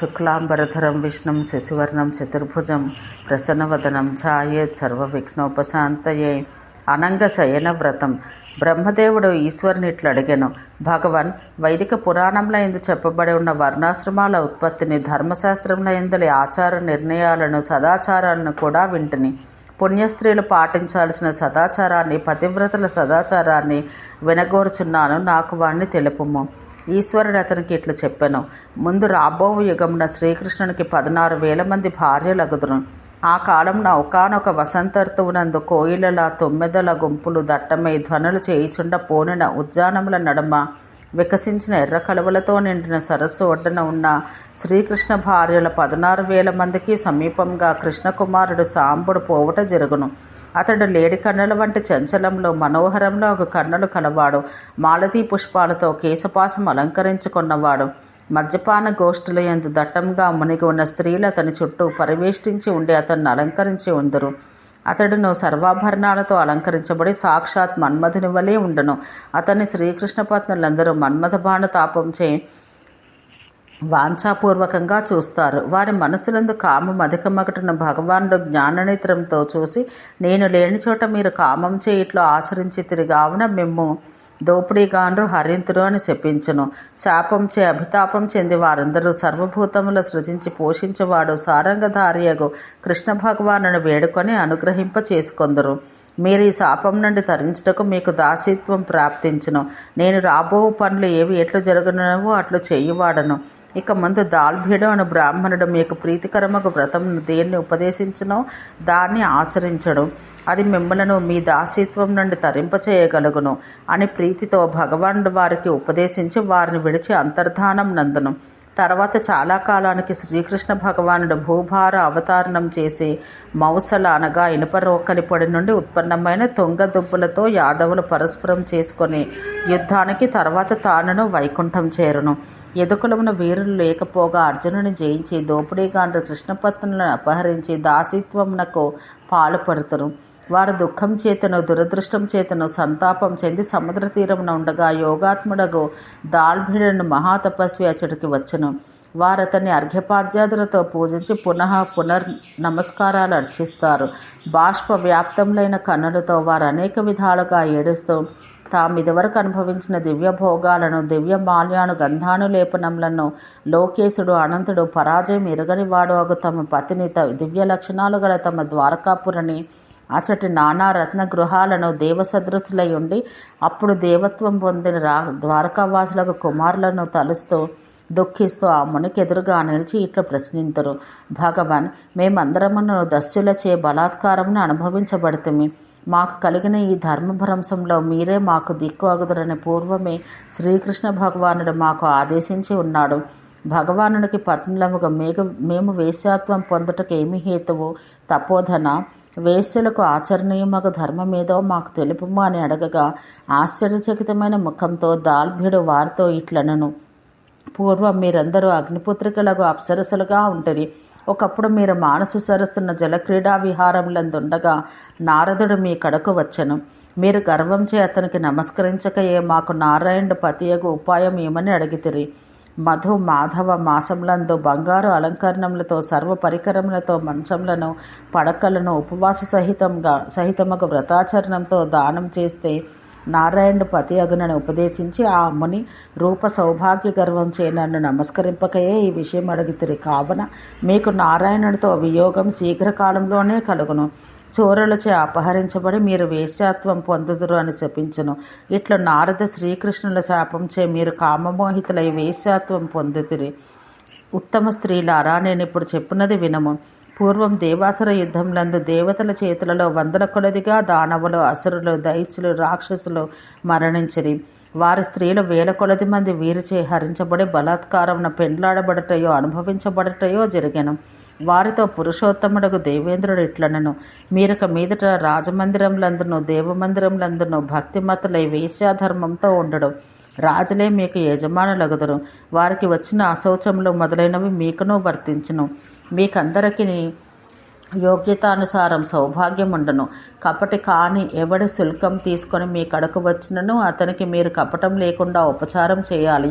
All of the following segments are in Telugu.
శుక్లాంబరధరం విష్ణుం శశివర్ణం చతుర్భుజం ప్రసన్నవదనం ఛాయేత్ సర్వవిఘ్నోపశాంతయే. అనంగ శయన వ్రతం. బ్రహ్మదేవుడు ఈశ్వరుని ఇట్లు అడిగాను భగవాన్ వైదిక పురాణంలో ఎందు చెప్పబడి ఉన్న వర్ణాశ్రమాల ఉత్పత్తిని ధర్మశాస్త్రంలో ఎందులి ఆచార నిర్ణయాలను సదాచారాలను కూడా వింటిని. పుణ్యస్త్రీలు పాటించాల్సిన సదాచారాన్ని పతివ్రతల సదాచారాన్ని వినగోరుచున్నాను నాకు వాణ్ణి తెలుపుము. ఈశ్వరుడు అతనికి ఇట్లు చెప్పాను. ముందు రాబో యుగమున శ్రీకృష్ణునికి పదనారు వేల మంది భార్యలగుదురు ఆ కాలంలో ఒకనొక వసంత ఋతువునందు కోయిలల తొమ్మిదల గుంపులు దట్టమై ధ్వనులు చేయిచుండ పోనిన ఉద్యానముల నడుమ వికసించిన ఎర్ర కలువలతో నిండిన సరస్సు ఒడ్డున ఉన్న శ్రీకృష్ణ భార్యల పదనారు వేల మందికి సమీపంగా కృష్ణకుమారుడు సాంబుడు పోవట జరుగును. అతడు లేడి కన్నుల వంటి చంచలంలో మనోహరంలో ఒక కన్నులు కలవాడు. మాలతీ పుష్పాలతో కేశపాసం అలంకరించుకున్నవాడు. మద్యపాన గోష్ఠుల ఎందు దట్టంగా మునిగి ఉన్న స్త్రీలు అతని చుట్టూ పరివేష్టించి ఉండి అతన్ని అలంకరించి ఉందరు. అతడును సర్వాభరణాలతో అలంకరించబడి సాక్షాత్ మన్మధుని వలె ఉండను. అతన్ని శ్రీకృష్ణ పత్నులందరూ మన్మథ బాణ తాపంచే వాంఛాపూర్వకంగా చూస్తారు. వారి మనసులందు కామం అధికమగటున భగవానుడు జ్ఞాననేత్రంతో చూసి నేను లేని చోట మీరు కామం చేయిట్లో ఆచరించి తిరిగావున మేము దోపిడీగాండ్రు హరింతురు అని శపించును శాపం చే అభితాపం చెంది వారందరూ సర్వభూతముల సృజించి పోషించేవాడు సారంగధారియగు. కృష్ణ భగవానుని వేడుకొని అనుగ్రహింప చేసుకొందరు. మీరు ఈ శాపం నుండి తరించుటకు మీకు దాసిత్వం ప్రాప్తించును. నేను రాబో పనులు ఏవి ఎట్లు జరుగునవో అట్లు చేయువాడను. ఇక ముందు దాల్భీడు అను బ్రాహ్మణుడు మీకు ప్రీతికరమకు వ్రతం దేన్ని ఉపదేశించను దాన్ని ఆచరించడం. అది మిమ్మలను మీ దాసిత్వం నుండి తరింపచేయగలుగును అని ప్రీతితో భగవానుడు వారికి ఉపదేశించి వారిని విడిచి అంతర్ధానం నందును. తర్వాత చాలా కాలానికి శ్రీకృష్ణ భగవానుడు భూభార అవతారణం చేసి మౌసల అనగా ఇనుప రోకలి పొడి నుండి ఉత్పన్నమైన తుంగ దుబ్బులతో యాదవులు పరస్పరం చేసుకొని యుద్ధానికి తర్వాత తానును వైకుంఠం చేరును. ఎదుకులమున వీరులు లేకపోగా అర్జునుని జయించి దోపిడీగాండ్రు కృష్ణపత్నులను అపహరించి దాసిత్వమునకు పాలుపడుతురు. వారు దుఃఖం చేతను దురదృష్టం చేతను సంతాపం చెంది సముద్ర తీరమున ఉండగా యోగాత్ముడగు దాల్భిడను మహాతపస్వి అచడికి వచ్చను. వారు వారతన్ని అర్ఘ్యపాద్యాదులతో పూజించి పునః పునర్ నమస్కారాలు అర్చిస్తారు. బాష్ప వ్యాప్తములైన కన్నులతో వారు అనేక విధాలుగా ఏడుస్తూ తాము ఇదివరకు అనుభవించిన దివ్య భోగాలను దివ్య మాల్యాను గంధాను లేపనములను లోకేశుడు అనంతుడు పరాజయం ఎరగని వాడు అగు తమ పతిని దివ్య లక్షణాలు గల తమ ద్వారకాపురని అచటి నానా రత్న గృహాలను దేవసదృశులై ఉండి అప్పుడు దేవత్వం పొందిన రా ద్వారకావాసులకు కుమారులను తలుస్తూ దుఃఖిస్తూ ఆ మునికి ఎదురుగా నిలిచి ఇట్లు ప్రశ్నించరు భగవాన్ మేమందరమును దస్యులచే బలాత్కారమును అనుభవించబడుతుంది మాకు కలిగిన ఈ ధర్మభ్రంశంలో మీరే మాకు దిక్కు అగుదురని పూర్వమే శ్రీకృష్ణ భగవానుడు మాకు ఆదేశించి ఉన్నాడు. భగవానునికి పత్నులముగా మేఘ మేము వేశ్యాత్వం పొందుటకు ఏమి హేతువు? తపోధన వేశ్యలకు ఆచరణీయమగు ధర్మమేదో మాకు తెలుపుము అని అడగగా ఆశ్చర్యచకితమైన ముఖంతో దాల్భ్యుడు వారితో ఇట్లనను. పూర్వం మీరందరూ అగ్నిపుత్రికలకు అప్సరసలుగా ఉంటుంది ఒకప్పుడు మీరు మానసు సరస్సున్న జలక్రీడా విహారములందుండగా నారదుడు మీ కడకు వచ్చను. మీరు గర్వంచే అతనికి నమస్కరించకయే మాకు నారాయణుడు పతియగు ఉపాయం ఏమని అడిగితిరి. మధు మాధవ మాసములందు బంగారు అలంకరణములతో సర్వ పరికరములతో మంచములను పడకలను ఉపవాస సహితంగా సహితముగా వ్రతాచరణంతో దానం చేస్తే నారాయణుడు పతి అగునని ఉపదేశించి ఆ ముని రూప సౌభాగ్య గర్వం చే నన్ను నమస్కరింపకయే ఈ విషయం అడుగుతురి. కావున మీకు నారాయణుడితో వియోగం శీఘ్రకాలంలోనే కలుగును. చోరలచే అపహరించబడి మీరు వేశ్యాత్వం పొందుదురు అని చెప్పించను ఇట్లా నారద శ్రీకృష్ణుల శాపంచే మీరు కామమోహితులై వేశ్యాత్వం పొందుతిరి. ఉత్తమ స్త్రీలారా నేను ఇప్పుడు చెప్పినది వినము. పూర్వం దేవాసుర యుద్ధంలందు దేవతల చేతులలో వందల కొలదిగా దానవులు అసురులు దైత్యులు రాక్షసులు మరణించిరి. వారి స్త్రీలు వేల కొలది మంది వీరిచే హరించబడి బలాత్కారంను పెండ్లాడబడటయో అనుభవించబడటయో జరిగాను. వారితో పురుషోత్తముడకు దేవేంద్రుడు ఇట్లనను. మీరొక మీదట రాజమందిరంలందును దేవమందిరంలందును భక్తిమతులై వేశ్యాధర్మంతో ఉండడు. రాజులే మీకు యజమానులగుదురు. వారికి వచ్చిన అశౌచములు మొదలైనవి మీకును వర్తించును. మీకందరికీ యోగ్యతానుసారం సౌభాగ్యముండను. కపటి కాని ఎవడి శుల్కం తీసుకొని మీ కడకు వచ్చినను అతనికి మీరు కపటం లేకుండా ఉపచారం చేయాలి.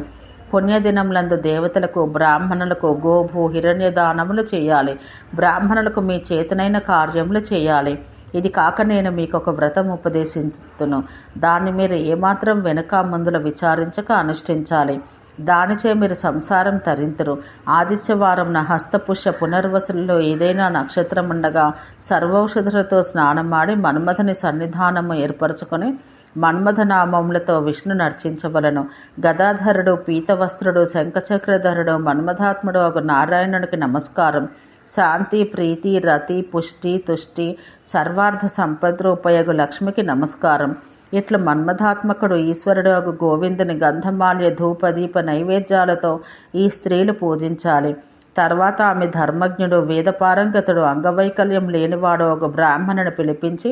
పుణ్యదినములందు దేవతలకు బ్రాహ్మణులకు గోభూ హిరణ్య దానములు చేయాలి. బ్రాహ్మణులకు మీ చేతనైన కార్యములు చేయాలి. ఇది కాక నేను మీకు ఒక వ్రతం ఉపదేశించును. దాన్ని మీరు ఏమాత్రం వెనుక ముందుల విచారించక అనుష్ఠించాలి. దానిచే మీరు సంసారం తరింతురు. ఆదిత్యవారం నా హస్తపుష్య పునర్వసులలో ఏదైనా నక్షత్రం ఉండగా సర్వౌషధులతో స్నానమాడి మన్మథుని సన్నిధానము ఏర్పరచుకొని మన్మథనామములతో విష్ణు నర్చించవలను. గదాధరుడు పీతవస్త్రుడు శంఖచక్రధరుడు మన్మథాత్ముడు ఒక నారాయణుడికి నమస్కారం. శాంతి ప్రీతి రతి పుష్టి తుష్టి సర్వార్థ సంపద్రూపయగు లక్ష్మికి నమస్కారం. ఇట్లా మన్మథాత్మకుడు ఈశ్వరుడు ఒక గోవిందుని గంధమాల్య ధూపదీప నైవేద్యాలతో ఈ స్త్రీలు పూజించాలి. తర్వాత ఆమె ధర్మజ్ఞుడు వేదపారంగతుడు అంగవైకల్యం లేనివాడు ఒక బ్రాహ్మణుని పిలిపించి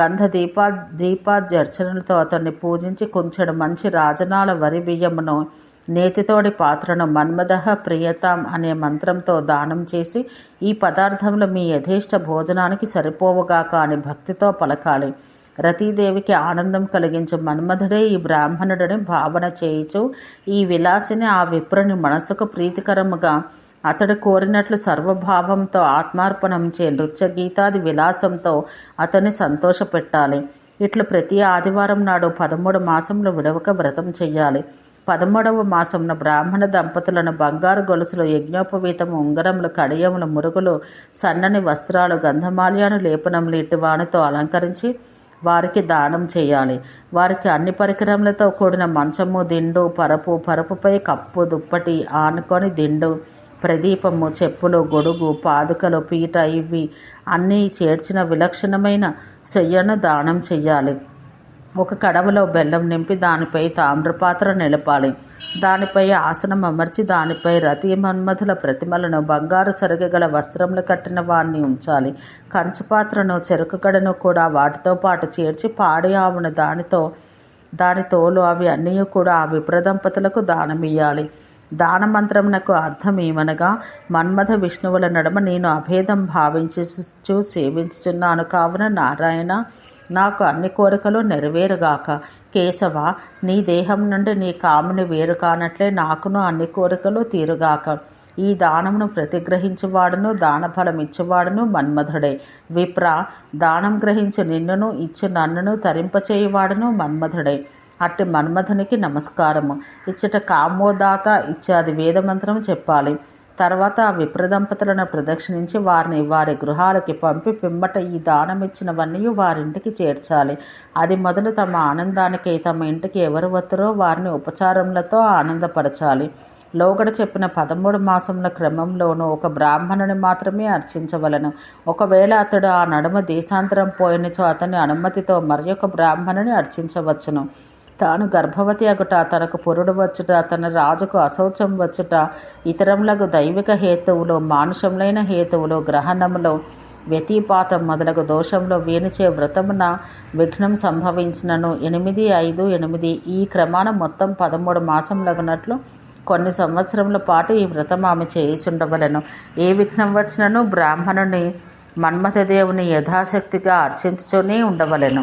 గంధ దీపా దీపాజర్చనలతో అతన్ని పూజించి కుంచెడు మంచి రాజనాల వరి బియ్యమును నేతితోడి పాత్రను మన్మదహ ప్రియతాం అనే మంత్రంతో దానం చేసి ఈ పదార్థములు మీ యథేష్ట భోజనానికి సరిపోవుగాక అని భక్తితో పలకాలి. రతీదేవికి ఆనందం కలిగించు మన్మధుడే ఈ బ్రాహ్మణుడని భావన చేయుచు ఈ విలాసిని ఆ విప్రుని మనసుకు ప్రీతికరముగా అతడు కోరినట్లు సర్వభావంతో ఆత్మార్పణం చే నృత్య గీతాది విలాసంతో అతన్ని సంతోషపెట్టాలి. ఇట్లు ప్రతి ఆదివారం నాడు పదమూడు మాసంలో విడవక వ్రతం చెయ్యాలి. పదమూడవ మాసంన బ్రాహ్మణ దంపతులను బంగారు గొలుసులు యజ్ఞోపవీతము ఉంగరములు కడియములు మురుగులు సన్నని వస్త్రాలు గంధమాల్యాను లేపనములు ఇటు వానితో అలంకరించి వారికి దానం చేయాలి. వారికి అన్ని పరికరములతో కూడిన మంచము దిండు పరపు పరపుపై కప్పు దుప్పటి ఆనుకొని దిండు ప్రదీపము చెప్పులు గొడుగు పాదుకలు పీట ఇవి అన్నీ చేర్చిన విలక్షణమైన చెయ్యను దానం చెయ్యాలి. ఒక కడవలో బెల్లం నింపి దానిపై తామ్రపాత్ర నిలపాలి. దానిపై ఆసనం అమర్చి దానిపై రతి మన్మధుల ప్రతిమలను బంగారు సరిగగల వస్త్రములు కట్టిన వాణ్ణి ఉంచాలి. కంచుపాత్రను చెరుకు గడను కూడా వాటితో పాటు చేర్చి పాడి ఆవును దానితో దాని తోలు అవి అన్నీ కూడా ఆ విప్రదంపతులకు దానమియ్యాలి. దానమంత్రమునకు అర్థం ఏమనగా మన్మథ విష్ణువుల నడుమ నేను అభేదం భావించు సేవించుచున్నాను. కావున నారాయణ నాకు అన్ని కోరికలు నెరవేరుగాక. కేశవ నీ దేహం నుండి నీ కాముని వేరు కానట్లే నాకును అన్ని కోరికలు తీరుగాక. ఈ దానమును ప్రతిగ్రహించువాడును దాన ఫలం ఇచ్చేవాడును మన్మధుడే. విప్ర దానం గ్రహించు నిన్నును ఇచ్చు నన్నును తరింపచేయువాడును మన్మధుడే. అట్టి మన్మధునికి నమస్కారము. ఇచ్చట కామోదాత ఇత్యాది వేదమంత్రం చెప్పాలి. తర్వాత ఆ విప్రదంపతులను ప్రదక్షిణించి వారిని వారి గృహాలకి పంపి పిమ్మట ఈ దానం ఇచ్చినవన్నీ వారింటికి చేర్చాలి. అది మొదలు తమ ఆనందానికి తమ ఇంటికి ఎవరు వత్తురో వారిని ఉపచారములతో ఆనందపరచాలి. లోగడ చెప్పిన పదమూడు మాసముల క్రమంలోనూ ఒక బ్రాహ్మణుని మాత్రమే అర్చించవలను. ఒకవేళ అతడు ఆ నడుమ దేశాంతరం పోయినచో అతని అనుమతితో మరి బ్రాహ్మణుని అర్చించవచ్చును. తాను గర్భవతి అగుట తనకు పురుడు వచ్చుట తన రాజుకు అశౌచం వచ్చుట ఇతరములకు దైవిక హేతువులు మానుషములైన హేతువులు గ్రహణములో వ్యతిపాతం మొదలగు దోషంలో వీనిచే వ్రతమున విఘ్నం సంభవించినను. ఎనిమిది ఐదు ఎనిమిది ఈ క్రమాన మొత్తం పదమూడు మాసములగునట్లు కొన్ని సంవత్సరముల పాటు ఈ వ్రతం ఆమె చేయుచుండవలను. ఏ విఘ్నం వచ్చినను బ్రాహ్మణుని మన్మథదేవుని యథాశక్తిగా అర్చించుతూనే ఉండవలెను.